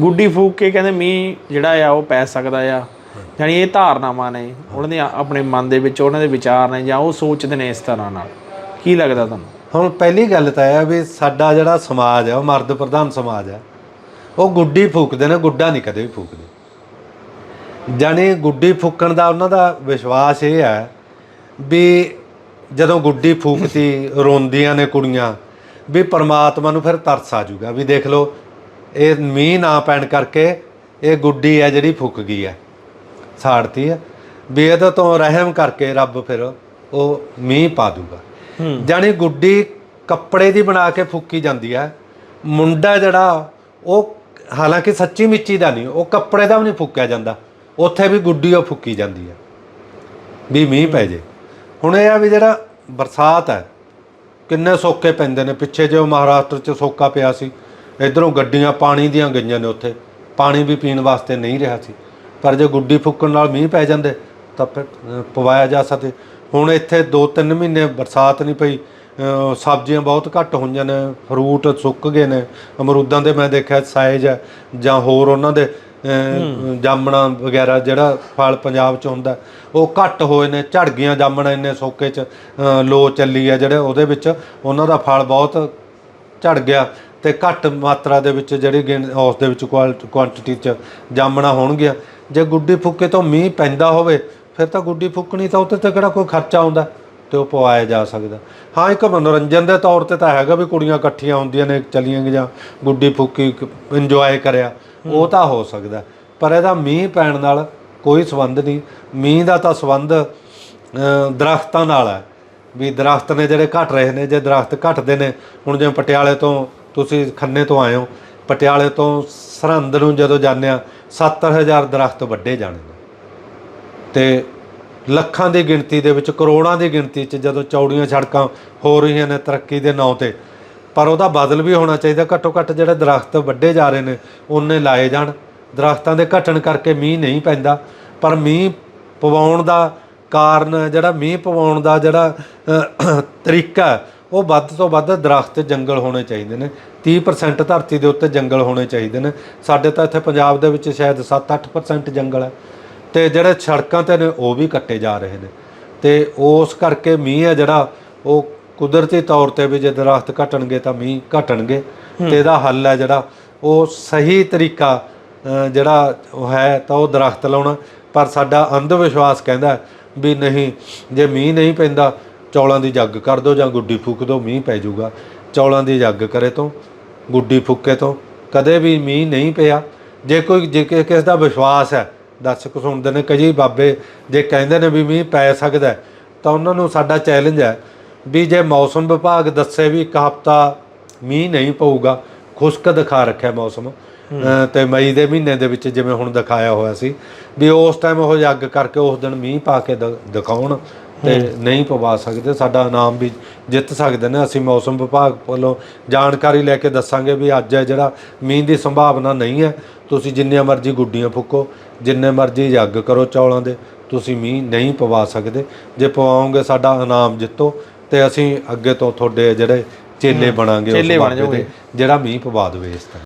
ਗੁੱਡੀ ਫੂਕ ਕੇ ਕਹਿੰਦੇ ਮੀਂਹ ਜਿਹੜਾ ਆ, ਉਹ ਪੈ ਸਕਦਾ ਆ। ਯਾਨੀ ਇਹ ਧਾਰਨਾਵਾਂ ਨੇ, ਉਹਨਾਂ ਦੇ ਆਪਣੇ ਮਨ ਦੇ ਵਿੱਚ, ਉਹਨਾਂ ਦੇ ਵਿਚਾਰ ਨੇ, ਜਾਂ ਉਹ ਸੋਚਦੇ ਨੇ ਇਸ ਤਰ੍ਹਾਂ ਨਾਲ। ਕੀ ਲੱਗਦਾ ਤੁਹਾਨੂੰ? ਹੁਣ ਪਹਿਲੀ ਗੱਲ ਤਾਂ ਇਹ ਆ ਵੀ ਸਾਡਾ ਜਿਹੜਾ ਸਮਾਜ ਆ, ਉਹ ਮਰਦ ਪ੍ਰਧਾਨ ਸਮਾਜ ਹੈ ਉਹ ਗੁੱਡੀ ਫੂਕਦੇ ਨੇ, ਗੁੱਡਾ ਨਹੀਂ ਕਦੇ ਵੀ ਫੂਕਦੇ। ਜਾਣੀ ਗੁੱਡੀ ਫੂਕਣ ਦਾ ਉਹਨਾਂ ਦਾ ਵਿਸ਼ਵਾਸ ਇਹ ਹੈ ਵੀ ਜਦੋਂ ਗੁੱਡੀ ਫੂਕਤੀ, ਰੋਂਦੀਆਂ ਨੇ ਕੁੜੀਆਂ, ਵੀ ਪਰਮਾਤਮਾ ਨੂੰ ਫਿਰ ਤਰਸ ਆ ਜਾਊਗਾ। ਵੀ ਦੇਖ ਲਓ ਇਹ ਮੀਂਹ ਨਾ ਪੈਣ ਕਰਕੇ ਇਹ ਗੁੱਡੀ ਹੈ ਜਿਹੜੀ ਫੁੱਕ ਗਈ ਹੈ ਸਾੜਤੀ ਹੈ। ਵੀ ਇਹਦੇ ਤੋਂ ਰਹਿਮ ਕਰਕੇ ਰੱਬ ਫਿਰ ਉਹ ਮੀਂਹ ਪਾ ਦੂਗਾ। ਜਾਣੀ ਗੁੱਡੀ ਕੱਪੜੇ ਦੀ ਬਣਾ ਕੇ ਫੁੱਕੀ ਜਾਂਦੀ ਹੈ। ਮੁੰਡਾ ਜਿਹੜਾ ਉਹ ਹਾਲਾਂਕਿ ਸੱਚੀ ਮਿੱਚੀ ਦਾ ਨਹੀਂ ਉਹ ਕੱਪੜੇ ਦਾ ਵੀ ਨਹੀਂ ਫੁੱਕਿਆ ਜਾਂਦਾ। ਉੱਥੇ ਵੀ ਗੁੱਡੀ ਉਹ ਫੁੱਕੀ ਜਾਂਦੀ ਹੈ। ਵੀ ਮੀਂਹ ਪੈ ਜੇ। ਹੁਣ ਇਹ ਆ ਵੀ ਜਿਹੜਾ ਬਰਸਾਤ ਹੈ ਕਿੰਨੇ ਸੋਕੇ ਪੈਂਦੇ ਨੇ। ਪਿੱਛੇ ਜੋ ਮਹਾਰਾਸ਼ਟਰ 'ਚ ਸੋਕਾ ਪਿਆ ਸੀ ਇਧਰੋਂ ਗੱਡੀਆਂ ਪਾਣੀ ਦੀਆਂ ਗਈਆਂ ਨੇ ਉੱਥੇ। ਪਾਣੀ ਵੀ ਪੀਣ ਵਾਸਤੇ ਨਹੀਂ ਰਿਹਾ ਸੀ। ਪਰ ਜੇ ਗੁੱਡੀ ਫੁੱਕਣ ਨਾਲ ਮੀਂਹ ਪੈ ਜਾਂਦੇ ਤਾਂ ਫਿਰ ਪਵਾਇਆ ਜਾ ਸਕਦੇ ਹੁਣ ਇੱਥੇ 2-3 ਮਹੀਨੇ ਬਰਸਾਤ ਨਹੀਂ ਪਈ। ਸਬਜ਼ੀਆਂ ਬਹੁਤ ਘੱਟ ਹੋਈਆਂ ਨੇ ਫਰੂਟ ਸੁੱਕ ਗਏ ਨੇ। ਅਮਰੂਦਾਂ ਦੇ ਮੈਂ ਦੇਖਿਆ ਸਾਈਜ਼ ਹੈ ਜਾਂ ਹੋਰ ਉਹਨਾਂ ਦੇ ਜਾਮਣਾ ਵਗੈਰਾ ਜਿਹੜਾ ਫਲ ਪੰਜਾਬ 'ਚ ਹੁੰਦਾ ਉਹ ਘੱਟ ਹੋਏ ਨੇ। ਝੜ ਗਈਆਂ ਜਾਮਣਾ ਇੰਨੇ ਸੋਕੇ 'ਚ। ਲੋ ਚੱਲੀ ਆ ਜਿਹੜੇ ਉਹਦੇ ਵਿੱਚ। ਉਹਨਾਂ ਦਾ ਫਲ ਬਹੁਤ ਝੜ ਗਿਆ। ਤੇ ਘੱਟ ਮਾਤਰਾ ਦੇ ਵਿੱਚ ਜਿਹੜੀ ਗਿਣ- ਉਸ ਦੇ ਵਿੱਚ ਕੁਆਂਟੀਟੀ 'ਚ ਜਾਮਣਾ ਹੋਣਗੀਆਂ। ਜੇ ਗੁੱਡੀ ਫੁੱਕੇ ਤੋਂ ਮੀਂਹ ਪੈਂਦਾ ਹੋਵੇ ਫਿਰ ਤਾਂ ਗੁੱਡੀ ਫੁੱਕਣੀ ਤਾਂ ਉੱਤੇ ਤੇ ਕਿਹੜਾ ਕੋਈ ਖਰਚਾ ਆਉਂਦਾ ਤੇ ਉਹ ਪਵਾਇਆ ਜਾ ਸਕਦਾ। ਹਾਂ ਇੱਕ ਮਨੋਰੰਜਨ ਦੇ ਤੌਰ ਤੇ ਤਾਂ ਹੈਗਾ ਵੀ ਕੁੜੀਆਂ ਇਕੱਠੀਆਂ ਹੁੰਦੀਆਂ ਨੇ ਚਲੀਆਂ ਗਈਆਂ ਗੁੱਡੀ ਫੁੱਕੀ ਇੰਜੋਏ ਕਰਿਆ ਉਹ ਤਾਂ ਹੋ ਸਕਦਾ। ਪਰ ਇਹਦਾ ਮੀਂਹ ਪੈਣ ਨਾਲ ਕੋਈ ਸੰਬੰਧ ਨਹੀਂ। ਮੀਂਹ ਦਾ ਤਾਂ ਸੰਬੰਧ ਅ, ਦਰਖਤਾਂ ਨਾਲ ਹੈ। ਵੀ ਦਰਖਤ ਨੇ ਜਿਹੜੇ ਘਟ ਰਹੇ ਨੇ ਜੇ ਦਰਖਤ ਘਟਦੇ ਨੇ ਹੁਣ ਜਿਵੇਂ ਪਟਿਆਲੇ ਤੋਂ ਤੁਸੀਂ ਖੰਨੇ ਤੋਂ ਆਏ ਹੋ, ਪਟਿਆਲੇ ਤੋਂ ਸਰਹੰਦ ਨੂੰ ਜਦੋਂ ਜਾਂਦੇ ਆ 70000 ਦਰਖਤ ਵੱਡੇ ਜਾਣੇ ਨੇ ਤੇ ਲੱਖਾਂ ਦੀ ਗਿਣਤੀ ਦੇ ਵਿੱਚ ਕਰੋੜਾਂ ਦੀ ਗਿਣਤੀ 'ਚ ਜਦੋਂ ਚੌੜੀਆਂ ਸੜਕਾਂ ਹੋ ਰਹੀਆਂ ਨੇ ਤਰੱਕੀ ਦੇ ਨਾਂ ਤੇ, ਪਰ ਉਹਦਾ ਬਦਲ ਵੀ ਹੋਣਾ ਚਾਹੀਦਾ। ਘੱਟੋ ਘੱਟ ਜਿਹੜੇ ਦਰਖਤ ਵੱਡੇ ਜਾ ਰਹੇ ਨੇ, ਉਹਨੇ ਲਾਏ ਜਾਣ। ਦਰਖਤਾਂ ਦੇ ਘਟਣ ਕਰਕੇ ਮੀਂਹ ਨਹੀਂ ਪੈਂਦਾ, ਪਰ ਮੀਂਹ ਪਵਾਉਣ ਦਾ ਕਾਰਨ, ਜਿਹੜਾ ਮੀਂਹ ਪਵਾਉਣ ਦਾ ਜਿਹੜਾ ਤਰੀਕਾ ਉਹ ਵੱਧ ਤੋਂ ਵੱਧ ਦਰਖਤ ਜੰਗਲ ਹੋਣੇ ਚਾਹੀਦੇ ਨੇ। 30% ਧਰਤੀ ਦੇ ਉੱਤੇ ਜੰਗਲ ਹੋਣੇ ਚਾਹੀਦੇ ਨੇ। ਸਾਡੇ ਤਾਂ ਇੱਥੇ ਪੰਜਾਬ ਦੇ ਵਿੱਚ ਸ਼ਾਇਦ 7-8% ਜੰਗਲ ਹੈ। ਤੇ ਜਿਹੜੇ ਸੜਕਾਂ ਤੇ ਨੇ ਉਹ ਵੀ ਕੱਟੇ ਜਾ ਰਹੇ ਨੇ। ਤੇ ਉਸ ਕਰਕੇ ਮੀਂਹ ਹੈ ਜਿਹੜਾ ਉਹ ਕੁਦਰਤੀ ਤੌਰ ਤੇ ਵੀ ਜੇ ਦਰਖਤ ਘਟਣਗੇ ਤਾਂ ਮੀਂਹ ਘਟਣਗੇ। ਤੇ ਇਹਦਾ ਹੱਲ ਹੈ ਜਿਹੜਾ ਉਹ ਸਹੀ ਤਰੀਕਾ ਜਿਹੜਾ ਉਹ ਹੈ ਤਾਂ ਉਹ ਦਰਖਤ ਲਾਉਣਾ। ਪਰ ਸਾਡਾ ਅੰਧ ਵਿਸ਼ਵਾਸ ਕਹਿੰਦਾ ਵੀ ਨਹੀਂ ਜੇ ਮੀਂਹ ਨਹੀਂ ਪੈਂਦਾ ਚੌਲਾਂ ਦੀ ਜੱਗ ਕਰ ਦਿਓ ਜਾਂ ਗੁੱਡੀ ਫੂਕ ਦਿਓ ਮੀਂਹ ਪੈ ਜਾਊਗਾ। ਚੌਲਾਂ ਦੀ ਜੱਗ ਕਰੇ ਤੋਂ ਗੁੱਡੀ ਫੂਕੇ ਤੋਂ। ਕਦੇ ਵੀ ਮੀਂਹ ਨਹੀਂ ਪਿਆ। ਜੇ ਕੋਈ ਜੇ ਕਿਸੇ ਦਾ ਵਿਸ਼ਵਾਸ ਹੈ ਦਰਸ਼ਕ ਸੁਣਦੇ ਨੇ ਕਈ ਬਾਬੇ ਜੇ ਕਹਿੰਦੇ ਨੇ ਵੀ ਮੀਂਹ ਪੈ ਸਕਦਾ ਤਾਂ ਉਹਨਾਂ ਨੂੰ ਸਾਡਾ ਚੈਲੰਜ ਹੈ ਵੀ ਜੇ ਮੌਸਮ ਵਿਭਾਗ ਦੱਸੇ ਵੀ ਇੱਕ ਹਫਤਾ ਮੀਂਹ ਨਹੀਂ ਪਊਗਾ ਖੁਸ਼ਕ ਦਿਖਾ ਰੱਖਿਆ ਮੌਸਮ। ਤੇ ਮਈ ਦੇ ਮਹੀਨੇ ਦੇ ਵਿੱਚ ਜਿਵੇਂ ਹੁਣ ਦਿਖਾਇਆ ਹੋਇਆ ਸੀ ਵੀ ਉਸ ਟਾਈਮ ਉਹ ਜੱਗ ਕਰਕੇ ਉਸ ਦਿਨ ਮੀਂਹ ਪਾ ਕੇ ਦਿਖਾਉਣ। ਤੇ ਨਹੀਂ ਪਵਾ ਸਕਦੇ ਸਾਡਾ ਇਨਾਮ ਵੀ ਜਿੱਤ ਸਕਦੇ ਨੇ। ਅਸੀਂ ਮੌਸਮ ਵਿਭਾਗ ਵੱਲੋਂ ਜਾਣਕਾਰੀ ਲੈ ਕੇ ਦੱਸਾਂਗੇ ਵੀ ਅੱਜ ਹੈ ਜਿਹੜਾ ਮੀਂਹ ਦੀ ਸੰਭਾਵਨਾ ਨਹੀਂ ਹੈ। ਤੁਸੀਂ ਜਿੰਨੀਆਂ ਮਰਜ਼ੀ ਗੁੱਡੀਆਂ ਫੁੱਕੋ ਜਿੰਨੇ ਮਰਜ਼ੀ ਜੱਗ ਕਰੋ ਚੌਲਾਂ ਦੇ ਤੁਸੀਂ ਮੀਂਹ ਨਹੀਂ ਪਵਾ ਸਕਦੇ। ਜੇ ਪਵਾਓਗੇ ਸਾਡਾ ਇਨਾਮ ਜਿੱਤੋ ਤੇ ਅਸੀਂ ਅੱਗੇ ਤੋਂ ਤੁਹਾਡੇ ਜਿਹੜੇ ਚੇਲੇ ਬਣਾਂਗੇ ਉਸ ਚੇਲੇ ਬਣ ਬਾਬੇ ਦੇ ਜਿਹੜਾ ਮੀਂਹ ਪਵਾ ਦੇਵੇ ਇਸ ਤਰ੍ਹਾਂ।